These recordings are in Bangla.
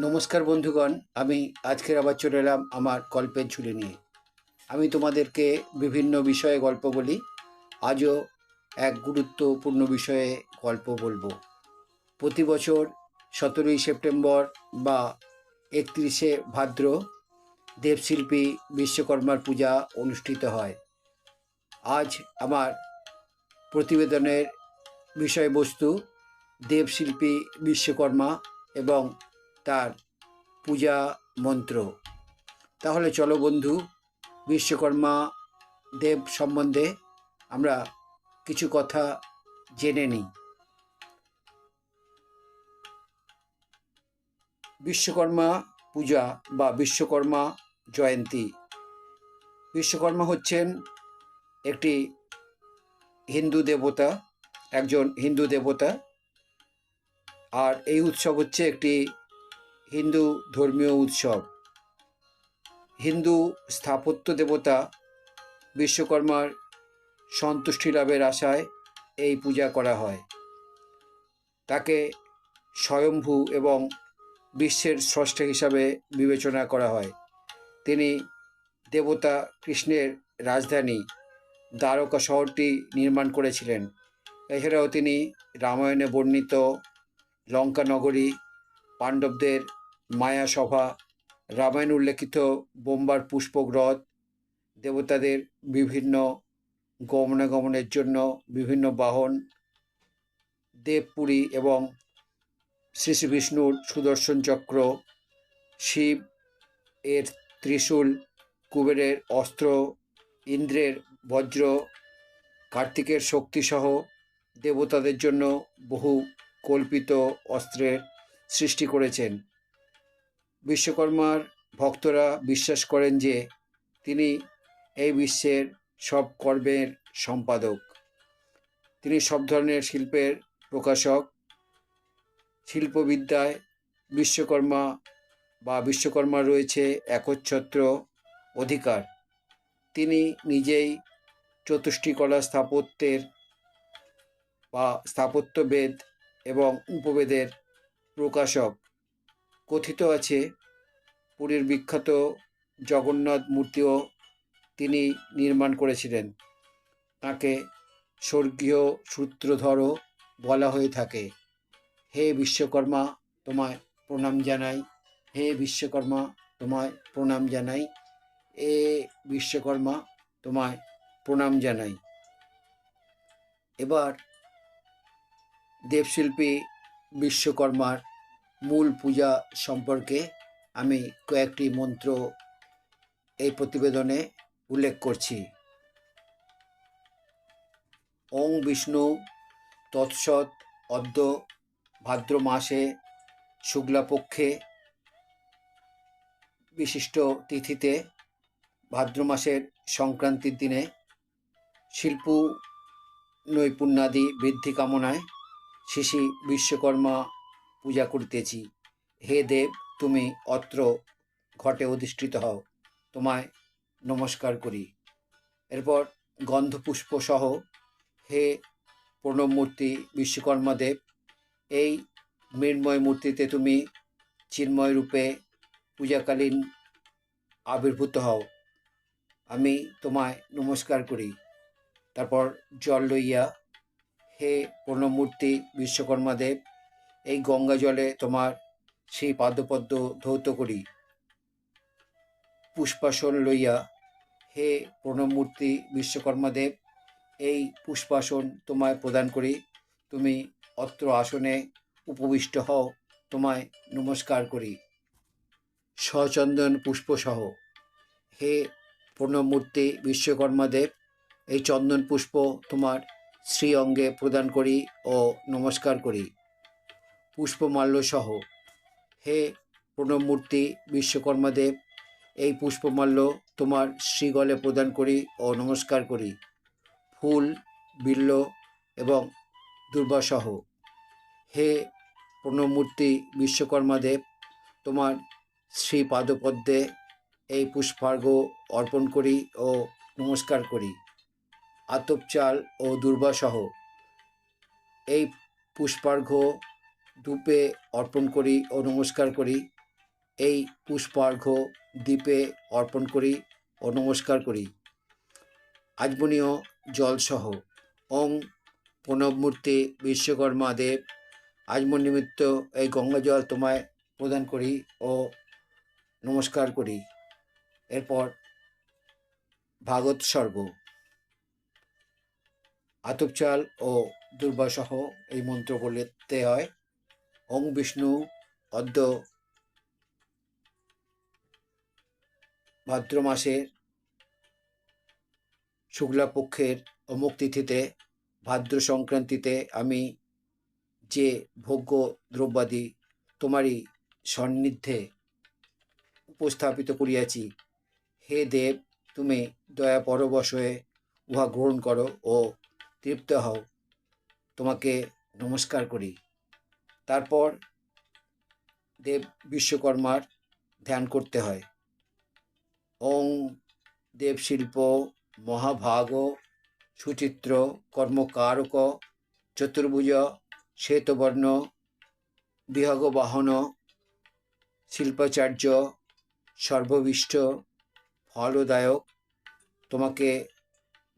নমস্কার বন্ধুগণ, আমি আজকের আবার চলে এলাম আমার গল্পের ঝুলি নিয়ে। আমি তোমাদেরকে বিভিন্ন বিষয়ে গল্প বলি, আজও এক গুরুত্বপূর্ণ বিষয়ে গল্প বলব। প্রতি বছর সতেরোই সেপ্টেম্বর বা একত্রিশে ভাদ্র দেবশিল্পী বিশ্বকর্মার পূজা অনুষ্ঠিত হয়। আজ আমার প্রতিবেদনের বিষয়বস্তু দেবশিল্পী বিশ্বকর্মা এবং তার পূজা মন্ত্র। তাহলে চলো বন্ধু, বিশ্বকর্মা দেব সম্বন্ধে আমরা কিছু কথা জেনে নিই। বিশ্বকর্মা পূজা বা বিশ্বকর্মা জয়ন্তী। বিশ্বকর্মা হচ্ছেন একটি হিন্দু দেবতা, একজন হিন্দু দেবতা। আর এই উৎসব হচ্ছে একটি হিন্দু ধর্মীয় উৎসব। হিন্দু স্থাপত্য দেবতা বিশ্বকর্মার সন্তুষ্টি লাভের আশায় এই পূজা করা হয়। তাকে স্বয়ম্ভু এবং বিশ্বের স্রষ্টা হিসাবে বিবেচনা করা হয়। তিনি দেবতা কৃষ্ণের রাজধানী দ্বারকা শহরটি নির্মাণ করেছিলেন। এছাড়াও তিনি রামায়ণে বর্ণিত লঙ্কা নগরী পাণ্ডবদের মায়া সভা, রামায়ণ উল্লেখিত বোম্বার পুষ্পক হ্রদ দেবতাদের বিভিন্ন গমনাগমনের জন্য বিভিন্ন বাহন, দেবপুরী এবং শ্রী শ্রী বিষ্ণুর সুদর্শন চক্র, শিব এর ত্রিশূল, কুবেরের অস্ত্র, ইন্দ্রের বজ্র, কার্তিকের শক্তিসহ দেবতাদের জন্য বহু কল্পিত অস্ত্রের সৃষ্টি করেছেন। বিশ্বকর্মার ভক্তরা বিশ্বাস করেন যে তিনি এই বিশ্বের সব কর্মের সম্পাদক। তিনি সব ধরনের শিল্পের প্রকাশক। শিল্পবিদ্যায় বিশ্বকর্মা বা বিশ্বকর্মা রয়েছে একচ্ছত্র অধিকার। তিনি নিজেই চতুষ্টিকলা স্থাপত্যের বা স্থাপত্যবেদ এবং উপবেদের প্রকাশক। কথিত আছে পুরীর বিখ্যাত জগন্নাথ মূর্তিও তিনি নির্মাণ করেছিলেন। তাকে স্বর্গীয় সূত্রধরও বলা হয়ে থাকে। হে বিশ্বকর্মা, তোমায় প্রণাম জানাই। হে বিশ্বকর্মা, তোমায় প্রণাম জানাই। এ বিশ্বকর্মা, তোমায় প্রণাম জানাই। এবার দেবশিল্পী বিশ্বকর্মার মূল পূজা সম্পর্কে আমি কয়েকটি মন্ত্র এই প্রতিবেদনে উল্লেখ করছি। ওং বিষ্ণু তৎসৎ অদ্য ভাদ্র মাসে শুক্লাপক্ষে বিশিষ্ট তিথিতে ভাদ্র মাসের সংক্রান্তির দিনে শিল্প নৈপুণ্যাদি বৃদ্ধি কামনায় শিশি বিশ্বকর্মা পূজা করিতেছি। হে দেব, তুমি অত্র ঘটে অধিষ্ঠিত হও, তোমায় নমস্কার করি। এরপর গন্ধপুষ্প সহ হে প্রণবমূর্তি বিশ্বকর্মা দেব, এই মৃন্ময় মূর্তিতে তুমি চিন্ময় রূপে পূজাকালীন আবির্ভূত হও। আমি তোমায় নমস্কার করি। তারপর জল লইয়া হে প্রণমূর্তি বিশ্বকর্মা দেব, এই গঙ্গা জলে তোমার সেই পাদপদ্ম ধৌত করি। পুষ্পাসন লইয়া, হে প্রণবমূর্তি বিশ্বকর্মা দেব এই পুষ্পাসন তোমায় প্রদান করি। তুমি অত্র আসনে উপবিষ্ট হও, তোমায় নমস্কার করি। সচন্দন পুষ্পসহ, হে প্রণমূর্তি বিশ্বকর্মা দেব এই চন্দন পুষ্প তোমার শ্রী অঙ্গে প্রদান করি ও নমস্কার করি। পুষ্পমাল্য সহ হে প্রণবমূর্তি বিশ্বকর্মা দেব এই পুষ্পমাল্য তোমার শ্রীগলে প্রদান করি ও নমস্কার করি। ফুল, বিল্ল এবং দুর্বাসহ। হে প্রণবমূর্তি বিশ্বকর্মা দেব তোমার শ্রী পাদপদ্মে এই পুষ্পার্ঘ অর্পণ করি ও নমস্কার করি। আতপচাল ও দুর্বাসহ। এই পুষ্পার্ঘ্য ধূপে অর্পণ করি ও নমস্কার করি। এই পুষ্পার্ঘ দ্বীপে অর্পণ করি ও নমস্কার করি। আজমনীয় জলসহ। ওং প্রণবমূর্তি বিশ্বকর্মা দেব। আজমন নিমিত্ত এই গঙ্গা জল তোমায় প্রদান করি ও নমস্কার করি। এরপর ভাগবত স্বর্গ। আতপ চাল ও দুর্বাসহ এই মন্ত্র বলতে হয়। ওং বিষ্ণু অদ্য ভাদ্র মাসের শুক্লা পক্ষের অমুক তিথিতে ভাদ্র সংক্রান্তিতে আমি যে ভোগ্য দ্রব্যাদি তোমারই সন্নিধ্যে উপস্থাপিত করিয়াছি, হে দেব, তুমি দয়া পরবশ হয়ে উহা গ্রহণ করো ও তৃপ্ত হও। তোমাকে নমস্কার করি। তারপর দেব বিশ্বকর্মার ধ্যান করতে হয়। ওং দেবশিল্প মহাভাগ সুচিত্র কর্মকারক চতুর্ভুজ শ্বেতবর্ণ বিহগ বাহন শিল্পাচার্য সর্ববিষ্ট ফলদায়ক। তোমাকে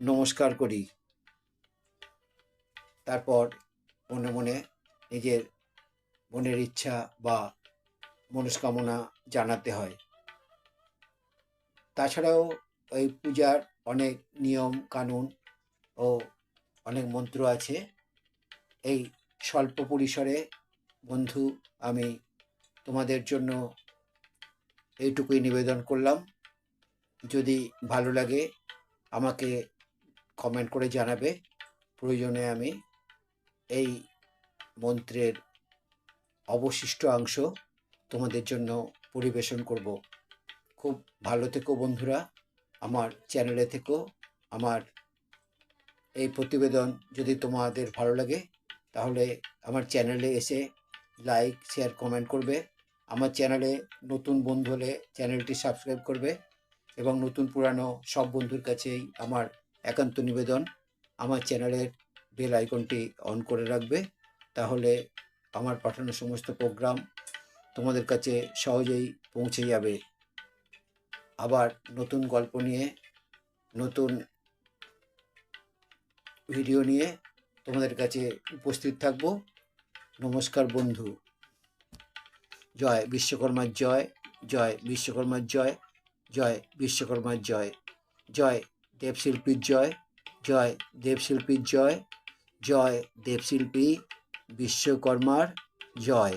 নমস্কার করি। তারপর মনে মনে নিজের মনের ইচ্ছা বা মনস্কামনা জানাতে হয়। তাছাড়াও এই পূজার অনেক নিয়ম, কানুন ও অনেক মন্ত্র আছে। এই স্বল্প পরিসরে, বন্ধু, আমি তোমাদের জন্য এইটুকুই নিবেদন করলাম। যদি ভালো লাগে, আমাকে কমেন্ট করে জানাবে। প্রয়োজনে আমি এই মন্ত্রের অবশিষ্ট অংশ তোমাদের জন্য পরিবেশন করব। খুব ভালো থেকো বন্ধুরা, আমার চ্যানেলে থেকো। আমার এই প্রতিবেদন যদি তোমাদের ভালো লাগে, তাহলে আমার চ্যানেলে এসে লাইক, শেয়ার, কমেন্ট করবে। আমার চ্যানেলে নতুন বন্ধু হলে চ্যানেলটি সাবস্ক্রাইব করবে এবং নতুন পুরানো সব বন্ধুর কাছেই আমার একান্ত নিবেদন। আমার চ্যানেলের বেল আইকনটি অন করে রাখবে, তাহলে আমার পাঠানো সমস্ত প্রোগ্রাম তোমাদের কাছে সহজেই পৌঁছে যাবে। আবার নতুন গল্প নিয়ে, নতুন ভিডিও নিয়ে তোমাদের কাছে উপস্থিত থাকব। নমস্কার বন্ধু। জয় বিশ্বকর্মার জয় জয় বিশ্বকর্মার জয় জয় বিশ্বকর্মার জয় জয় দেবশিল্পীর জয় জয় দেবশিল্পীর জয় জয় দেবশিল্পী। বিশ্বকর্মার জয়।